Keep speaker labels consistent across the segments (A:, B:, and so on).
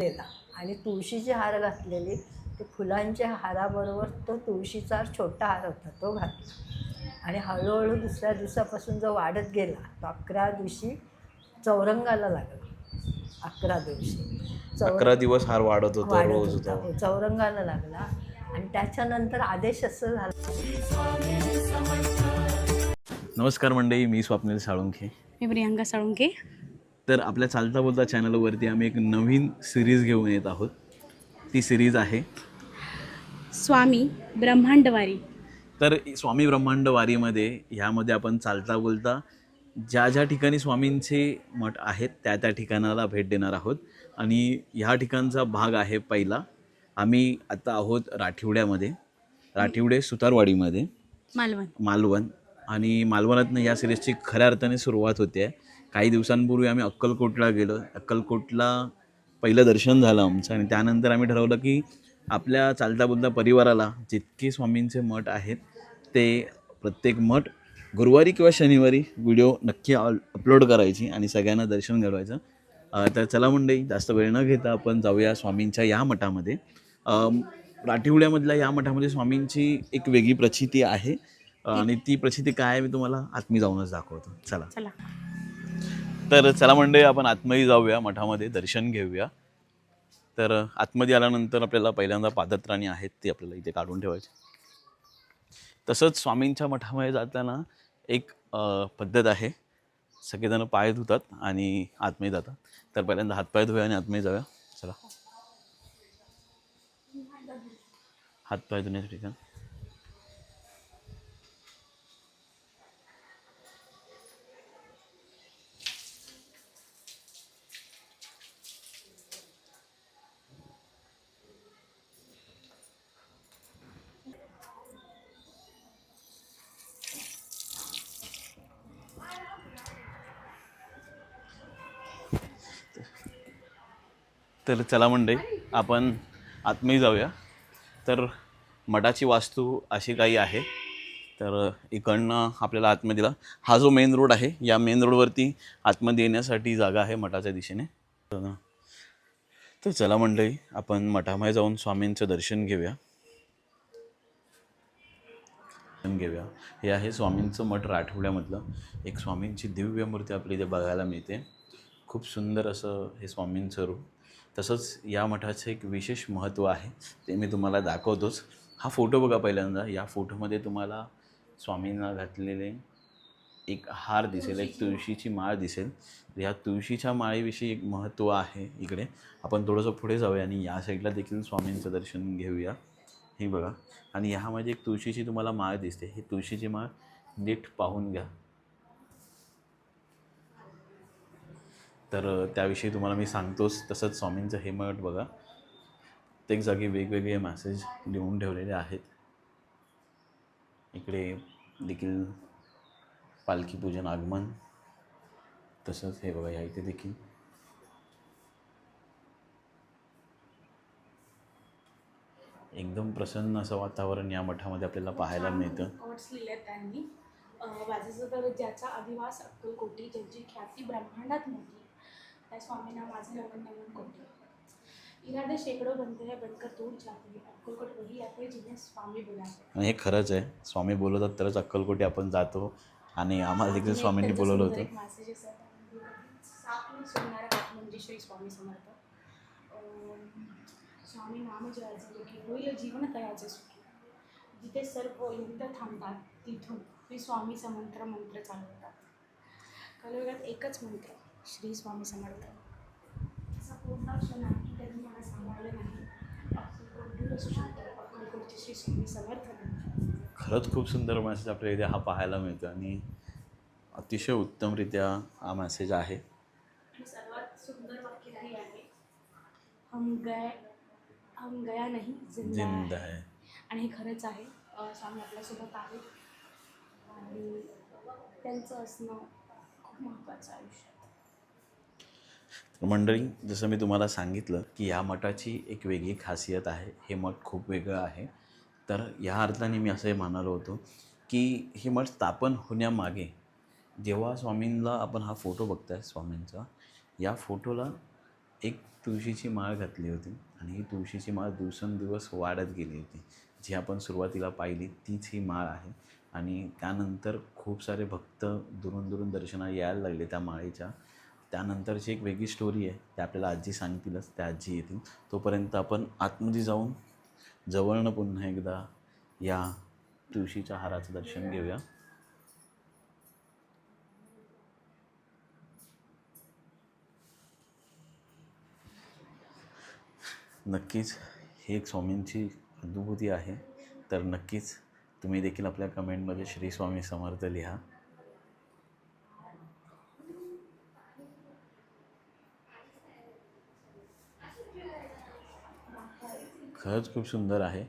A: घातलेला. आणि तुळशीचे हार घातलेले. ते फुलांच्या हाराबरोबर तो तुळशीचा छोटा हार होता तो घातला. आणि हळूहळू दुसऱ्या दिवसापासून जो वाढत गेला तो अकरा दिवशी चौरंगाला लागला. अकरा दिवशी.
B: अकरा दिवस हार वाढत होता रोज
A: होता. चौरंगाला लागला. आणि त्याच्यानंतर आदेश असं झाला.
B: नमस्कार मंडळी मी स्वप्नील साळुंखे.
C: मी प्रियांका साळुंके
B: तर आपल्या चालता बोलता चॅनलवरती आम्ही एक नवीन सिरीज घेऊन येत आहोत. ती सिरीज आहे.
C: स्वामी ब्रह्मांडवारी.
B: तर स्वामी ब्रह्मांड वारीमध्ये ह्यामध्ये आपण चालता बोलता ज्या ज्या ठिकाणी स्वामींचे मठ आहेत त्या त्या ठिकाणाला भेट देणार आहोत. आणि ह्या ठिकाणचा भाग आहे पहिला. आम्ही आता आहोत राठिवड्यामध्ये. राठिवडे सुतारवाडीमध्ये.
C: मालवण.
B: मालवण. आणि मालवणातनं या सिरीजची खऱ्या अर्थाने सुरुवात होते. आहे काही दिवसांपूर्वी आम्ही अक्कलकोटला गेलो. अक्कलकोटला पहिलं दर्शन झालं आमचं आणि त्यानंतर आम्ही ठरवलं की आपल्या चालता बोलता परिवाराला जितके स्वामींचे मठ आहेत ते प्रत्येक मठ गुरुवारी किंवा शनिवारी व्हिडिओ नक्की अपलोड करायची आणि सगळ्यांना दर्शन घडवायचं. तर चला मंडळी जास्त वेळ न घेता आपण जाऊया स्वामींच्या या मठामध्ये. राठीवड्यामधल्या राठिवड्यामधल्या या मठामध्ये स्वामींची एक वेगळी प्रचिती आहे. आणि ती प्रचिती काय आहे मी तुम्हाला आत्मी जाऊनच दाखवतो. चला.
C: चला.
B: तर चला म्हणजे आपण आतमध्ये जाऊया मठामध्ये दर्शन घेऊया. तर आतमध्ये आल्यानंतर आपल्याला पहिल्यांदा पादत्राणी आहेत ती आपल्याला इथे काढून ठेवायची. तसंच स्वामींच्या मठामध्ये जाताना एक पद्धत आहे. सगळेजण पाय धुतात आणि आतमध्ये जातात. तर पहिल्यांदा हातपाय धुया आणि आतमध्ये जाऊया. चला. हातपाय धुण्याचं ठिकाण तर चला मंडळी आपण आत्मही जाऊया. तर मठाची वास्तू अशी काही आहे. तर इकडनं आपल्याला आतमध्ये दिला. हा जो मेन रोड आहे या मेन रोडवरती आतमध्ये येण्यासाठी जागा आहे मठाच्या दिशेने. तर चला मंडळी आपण मठामध्ये जाऊन स्वामींचं दर्शन घेऊया. दर्शन घेऊया. हे आहे स्वामींचं मठ राठवड्यामधलं एक स्वामींची दिव्य मूर्ती आपली इथे बघायला मिळते. खूप सुंदर असं हे स्वामींचं रूप तसंच या मठाचं एक विशेष महत्त्व आहे ते मी तुम्हाला दाखवतोच. हा फोटो बघा पहिल्यांदा. या फोटोमध्ये तुम्हाला स्वामींना घातलेले एक हार दिसेल एक तुळशीची माळ. दिसेल. या तुळशीच्या माळेविषयी एक महत्त्व आहे इकडे. आपण थोडंसं पुढे जाऊया आणि या साईडला देखील स्वामींचं दर्शन घेऊया. हे बघा. आणि ह्यामध्ये एक तुळशीची तुम्हाला माळ दिसते. ही तुळशीची माळ नीट पाहून घ्या. तर त्याविषयी तुम्हाला मी सांगतोच. तसंच स्वामींचं हे मठ बघा. प्रत्येक जागी वेगवेगळे मॅसेज लिहून ठेवलेले आहेत. इकडे देखील पालखी पूजन आगमन. तसंच हे बघा ह्या इथे देखील. एकदम प्रसन्न असं वातावरण या मठामध्ये आपल्याला पाहायला मिळतं.
C: त्यांनी. ज्याचा अधिवास अक्कलकोटी ज्याची ख्याती ब्रह्मांडात मोठी स्वामींना माझे नमन नमन कोटी इरादे शेकडो बनते है बनकर दूर जाते अक्कलकोट वही आते जिन्हें स्वामी बुलाते
B: आणि हे खरंच आहे स्वामी बोलवतात तरच अक्कलकोटी आपण जातो. आणि आम्हाला देखील स्वामींनी बोलवलं होतं.
C: मेसेजेस सात सोडणारा हात म्हणजे श्री स्वामी समर्थ. स्वामी नाम जयाचं की होईल जीवन तयाचे सुखी. जिथे सर्व युद्ध थांबतात तिथून श्री स्वामी समंत्र मंत्र चालवतात. कलियुगात एकच मंत्र. श्री स्वामी समर्थ. असा कोणता क्षण आहे की त्यांनी मला सांभाळलं नाही? अक्कलकोट दूर असू शकतो. अक्कलकोटचे श्री स्वामी समर्थ नाही.
B: खरंच खूप सुंदर मेसेज आपल्या इथे हा पाहायला मिळतो आणि अतिशय उत्तमरित्या हा मेसेज आहे.
C: आणि सर्वात सुंदर वाक्य हे आहे हम गए हम गया नाही जिंदा
B: जिंद
C: है.
B: आहे
C: आणि हे खरंच आहे. स्वामी आपल्यासोबत आहेत. आणि त्यांचं असणं खूप महत्त्वाचं
B: तर मंडळी जसं मी तुम्हाला सांगितलं की या मठाची एक वेगळी खासियत आहे हे मठ खूप वेगळं आहे. तर या अर्थाने मी असंही म्हणालो होतो की हे मठ स्थापन होण्यामागे जेव्हा स्वामींना आपण हा फोटो बघताय स्वामींचा या फोटोला एक तुळशीची माळ घातली होती आणि ही तुळशीची माळ दिवसेंदिवस वाढत गेली होती. जी आपण सुरुवातीला पाहिली तीच ही माळ आहे आणि त्यानंतर खूप सारे भक्त दुरून दुरून दर्शनाला यायला लागले त्या माळेच्या. त्यानंतरची एक वेगळी स्टोरी आहे. ते आपल्याला आजी सांगतीलच. त्या आजी येतील. तोपर्यंत आपण आतमध्ये जाऊन जवळनं पुन्हा एकदा या तुळशीच्या हाराचं दर्शन घेऊया. नक्कीच ही एक स्वामींची अनुभूती आहे. तर नक्कीच तुम्ही देखील आपल्या कमेंटमध्ये श्री स्वामी समर्थ लिहा. खरंच खूप सुंदर आहे.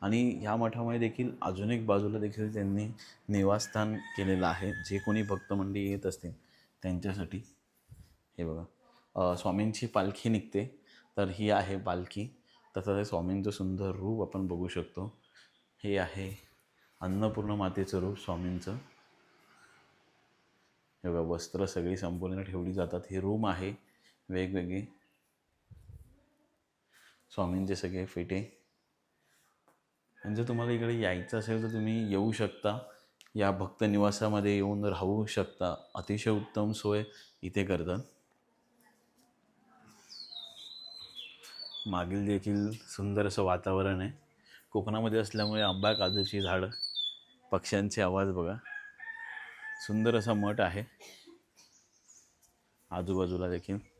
B: आणि ह्या मठामध्ये देखील अजून एक बाजूला देखील त्यांनी निवासस्थान केलेलं आहे. जे कोणी भक्त मंडळी येत असतील त्यांच्यासाठी. हे बघा. स्वामींची पालखी निघते. तर ही आहे पालखी. तसं ते स्वामींचं सुंदर रूप आपण बघू शकतो. हे आहे अन्नपूर्ण मातेचं रूप स्वामींचं. हे बघा वस्त्र सगळी संपूर्ण ठेवली जातात. हे रूम आहे. वेगवेगळी. स्वामींचे सगळे फेटे. आणि जर तुम्हाला इकडे यायचं असेल तर तुम्ही येऊ शकता. या भक्त निवासामध्ये येऊन राहू शकता. अतिशय उत्तम सोय इथे करतात. मागील देखील सुंदर असं वातावरण आहे. कोकणामध्ये असल्यामुळे आंबा काजूची झाडं पक्ष्यांचे आवाज बघा. सुंदर असा मठ आहे. आजूबाजूला देखील.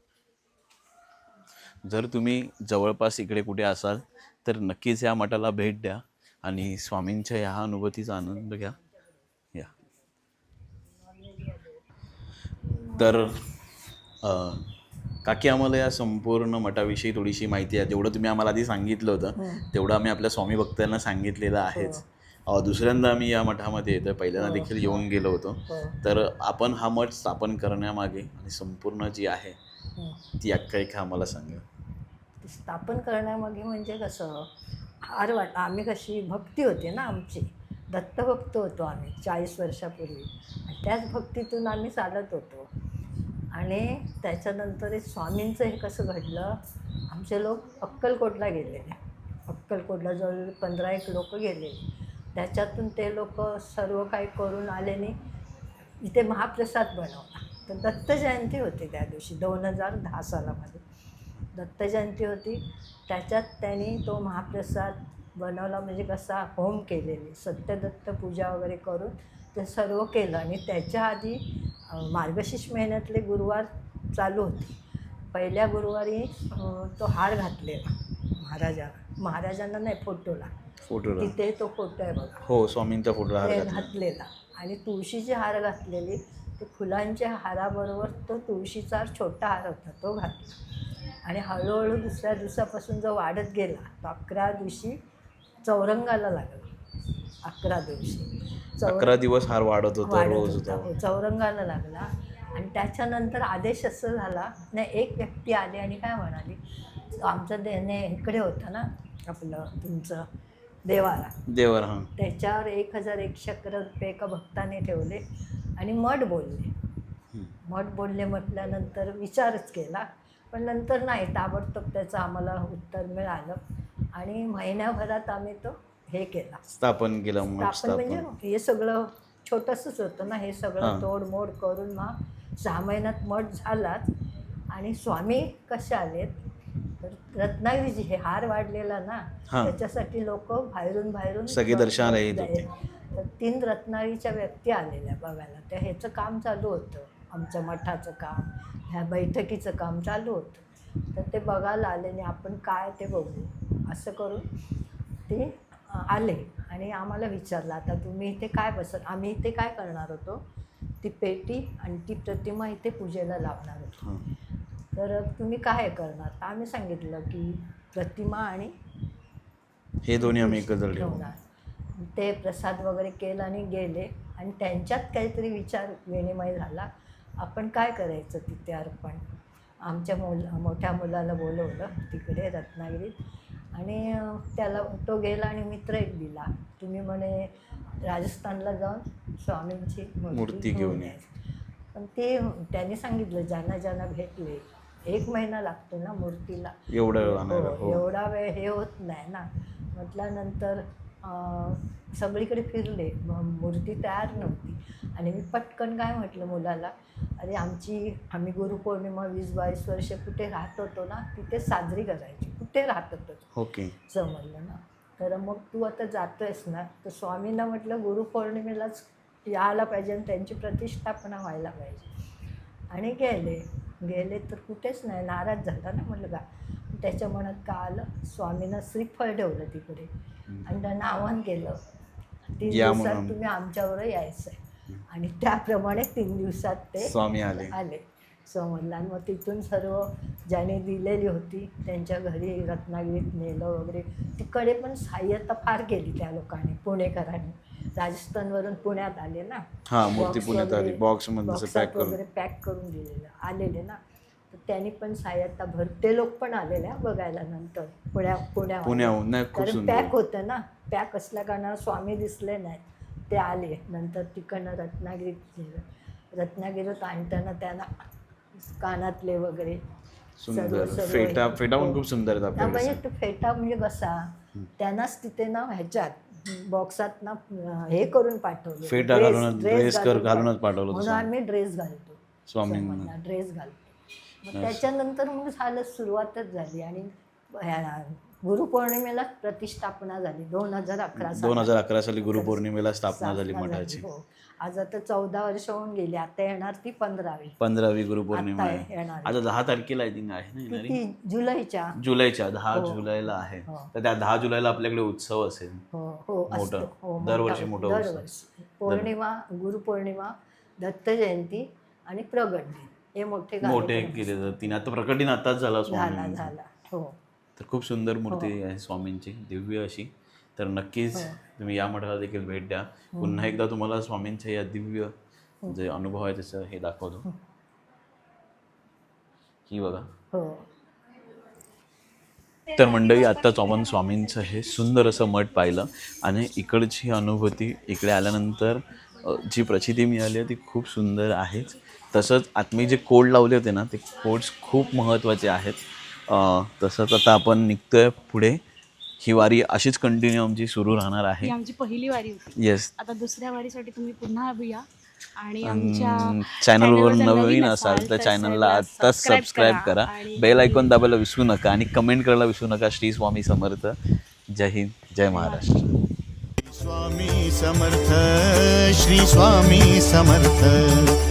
B: जर तुम्ही जवळपास इकडे कुठे असाल तर नक्कीच या मठाला भेट द्या आणि स्वामींच्या ह्या अनुभूतीचा आनंद घ्या. या. तर काकी आम्हाला या संपूर्ण मठाविषयी थोडीशी माहिती आहे. जेवढं तुम्ही आम्हाला आधी सांगितलं होतं तेवढं आम्ही आपल्या स्वामी भक्तांना सांगितलेलं आहेच. दुसऱ्यांदा आम्ही या मठामध्ये येतो पहिल्यांदा देखील येऊन गेलो होतो.
A: हो.
B: तर आपण हा मठ स्थापन करण्यामागे आणि संपूर्ण जी आहे
A: हं.
B: ती आख्यायिका आम्हाला सांगा.
A: स्थापन करण्यामागे म्हणजे कसं फार वाट आम्ही कशी भक्ती होती ना आमची. दत्तभक्त होतो आम्ही चाळीस वर्षापूर्वी. आणि त्याच भक्तीतून आम्ही चालत होतो. आणि त्याच्यानंतर स्वामींचं हे कसं घडलं आमचे लोक अक्कलकोटला गेलेले अक्कलकोटला जवळ पंधरा एक लोक गेलेले त्याच्यातून ते लोक सर्व काही करून आल्याने इथे महाप्रसाद बनवला. तर दत्त जयंती होती त्या दिवशी दोन हजार दहा सालामध्ये. दत्त जयंती होती. त्याच्यात त्यांनी तो महाप्रसाद बनवला म्हणजे कसा होम केलेले सत्यदत्त पूजा वगैरे करून ते सर्व केलं. आणि त्याच्या आधी मार्गशीर्ष महिन्यातले गुरुवार चालू होते. पहिल्या गुरुवारी तो हार घातलेला महाराजाला महाराजांना नाही फोटोला.
B: फोटो
A: तिथे तो फोटो आहे बघा.
B: हो स्वामींचा फोटो
A: घातलेला. आणि तुळशीचे हार घातलेली. ते फुलांच्या हाराबरोबर तो तुळशीचा छोटा हार होता तो घातला. आणि हळूहळू दुसऱ्या दिवसापासून जो वाढत गेला तो अकरा दिवशी चौरंगाला लागला. अकरा दिवशी.
B: अकरा दिवस हार वाढत होता रोज
A: होता. चौरंगाला लागला. आणि त्याच्यानंतर आदेश असं झाला नाही एक व्यक्ती आली आणि काय म्हणाली आमचं देणे इकडे होतं ना आपलं तुमचं देवाला.
B: देवर हा.
A: त्याच्यावर एक हजार एकशे अकरा रुपये एका भक्ताने ठेवले आणि मठ बोलले. मठ बोलले म्हटल्यानंतर विचारच केला पण नंतर नाही ताबडतोब त्याचं आम्हाला उत्तर मिळालं. आणि महिन्याभरात आम्ही तो हे केला.
B: स्थापन केलं मग
A: म्हणजे हे सगळं छोटंसंच होतं ना हे सगळं. तोडमोड करून मग सहा महिन्यात मठ झालाच. आणि स्वामी कसे आलेत? तर रत्नागिरीजी हे हार वाढलेला ना. त्याच्यासाठी लोक बाहेरून बाहेरून
B: सगळे दर्शनाला येत होते.
A: तर तीन रत्नागिरीच्या व्यक्ती आलेल्या बघायला. त्या ह्याचं काम चालू होतं. आमच्या मठाचं काम ह्या बैठकीचं काम चालू होतं. तर ते बघायला आले आणि आपण काय ते बघू असं करून ते आले. आणि आम्हाला विचारलं आता तुम्ही इथे काय बसत आम्ही इथे काय करणार होतो? ती पेटी आणि ती प्रतिमा इथे पूजेला लावणार होतो. तर तुम्ही काय करणार? आम्ही सांगितलं की प्रतिमा आणि
B: हे दोन्ही आम्ही एकत्र ठेवू.
A: ठेवणार. ते प्रसाद वगैरे केलं आणि गेले. आणि त्यांच्यात काहीतरी विचार विनिमय झाला. आपण काय करायचं तिथे अर्पण आमच्या मुल मोठ्या मुलाला बोलवलं तिकडे रत्नागिरीत आणि त्याला तो गेला आणि मित्र एक दिला. तुम्ही म्हणे राजस्थानला जाऊन स्वामींची
B: मूर्ती घेऊन या.
A: पण ते त्यांनी सांगितलं ज्यांना ज्यांना भेटले एक महिना लागतो ना मूर्तीला.
B: एवढं
A: हो,
B: हो.
A: एवढा वेळ हे होत नाही ना. म्हटल्यानंतर सगळीकडे फिरले. मूर्ती तयार नव्हती. आणि मी पटकन काय म्हटलं मुलाला अरे आमची आम्ही गुरुपौर्णिमा वीस बावीस वर्ष कुठे राहत होतो ना तिथे साजरी करायची. कुठे राहत होतो
B: ओके.
A: समजलं ना. तर मग तू आता जातोयस ना तर स्वामींना म्हटलं गुरुपौर्णिमेलाच यायला पाहिजे आणि त्यांची प्रतिष्ठापना व्हायला पाहिजे. आणि गेले. गेले तर कुठेच नाही. नाराज झाला ना मुलगा. त्याच्या मनात का आलं? स्वामीनं श्रीफळ ठेवलं तिकडे. आणि त्यांना आव्हान केलं. तीन
B: या
A: दिवसात
B: म्हणून.
A: तुम्ही आमच्याबरोबर यायचं आहे आणि त्याप्रमाणे तीन दिवसात ते
B: स्वामी आले.
A: आले. समजलं मग तिथून सर्व ज्याने दिलेली होती त्यांच्या घरी रत्नागिरीत नेलं वगैरे. तिकडे पण सहाय्यता फार केली त्या लोकांनी पुणेकरांनी. राजस्थानवरून पुण्यात आले ना.
B: हा मूर्ती
A: Box
B: पुण्यात आली.
A: वगैरे- बॉक्समध्ये
B: पॅक करून.
A: वगैरे पॅक करून दिलेलं. आलेले ना. तर त्यांनी पण सहाय्यता भर ते लोक पण आलेले बघायला नंतर. पुण्या पुण्यावर
B: पुण्याहून.
A: कारण पॅक होतं ना. पॅक असल्या कारणानं स्वामी दिसले नाहीत. ते आले. नंतर तिकडनं रत्नागिरीत गेलं. रत्नागिरीत आणताना त्यांना कानातले वगैरे
B: सुंदर.
A: सर्व- सर्व
B: फेटा फेटा पण. खूप सुंदर आहेत
A: त्या म्हणजे
B: आपल्याकडे
A: तो फेटा म्हणजे कसा? त्यांनाच तिथे ना ह्याच्यात बॉक्सात ना अं, हे करून पाठवले.
B: फेटा घालूनच- कर-
A: घालून
B: घालूनच
A: पाठ-
B: पाठवलं होतं
A: म्हणून
B: स्वामी.
A: आम्ही ड्रेस घालतो.
B: स्वामींना.
A: ड्रेस घालतो. मग. त्याच्यानंतर मग झालं सुरुवातच झाली आणि गुरुपौर्णिमेला प्रतिष्ठापना झाली. दोन हजार अकरा
B: दोन हजार अकरा साली गुरुपौर्णिमेला स्थापना झाली मठाची
A: हो. आज आता चौदा वर्ष होऊन गेली. आता येणार ती पंधरावी.
B: पंधरावी गुरुपौर्णिमा
A: येणार.
B: आता दहा तारखेला आय थिंक आहे ना
A: जुलैच्या.
B: जुलैच्या दहा
A: हो.
B: जुलैला आहे.
A: हो.
B: तर त्या दहा जुलैला आपल्याकडे उत्सव असेल.
A: हो हो
B: दरवर्षी मोठं.
A: दरवर्षी. पौर्णिमा गुरुपौर्णिमा दत्त जयंती आणि प्रगट दिन. हे मोठे
B: मोठे
A: कार्यक्रम
B: केले जातात. तिने आता प्रकटीन आताच झाला
A: झाला
B: स्वामी
A: झाला. हो.
B: तर खूप सुंदर मूर्ती आहे स्वामींची दिव्य अशी. तर नक्कीच
A: हो.
B: तुम्ही या मठाला देखील भेट द्या. पुन्हा एकदा तुम्हाला स्वामींच्या या दिव्य जे अनुभव आहे त्याचं हे दाखवतो. ही. बघा.
A: हो.
B: तर मंडळी आत्ताच आपण स्वामींचं हे सुंदर असं मठ पाहिलं आणि इकडची अनुभूती इकडे आल्यानंतर अ, जी प्रचिती मिळाली आहे ती खूप सुंदर आहेच. तसंच आत्मी जे कोड लावले होते ना ते कोड्स खूप महत्त्वाचे आहेत. तसंच आता आपण निघतोय पुढे. ही वारी अशीच कंटिन्यू आमची सुरू राहणार आहे.
C: ही आमची पहिली वारी होती.
B: येस
C: आता दुसऱ्या वारीसाठी तुम्ही पुन्हा या आणि आमच्या
B: चॅनलवर नवीन असाल तर चॅनलला आत्ताच सबस्क्राईब करा बेल ऐकून दाबायला विसरू नका आणि कमेंट करायला विसरू नका. श्री स्वामी समर्थ. जय हिंद जय महाराष्ट्र.
D: स्वामी समर्थ श्री स्वामी समर्थ.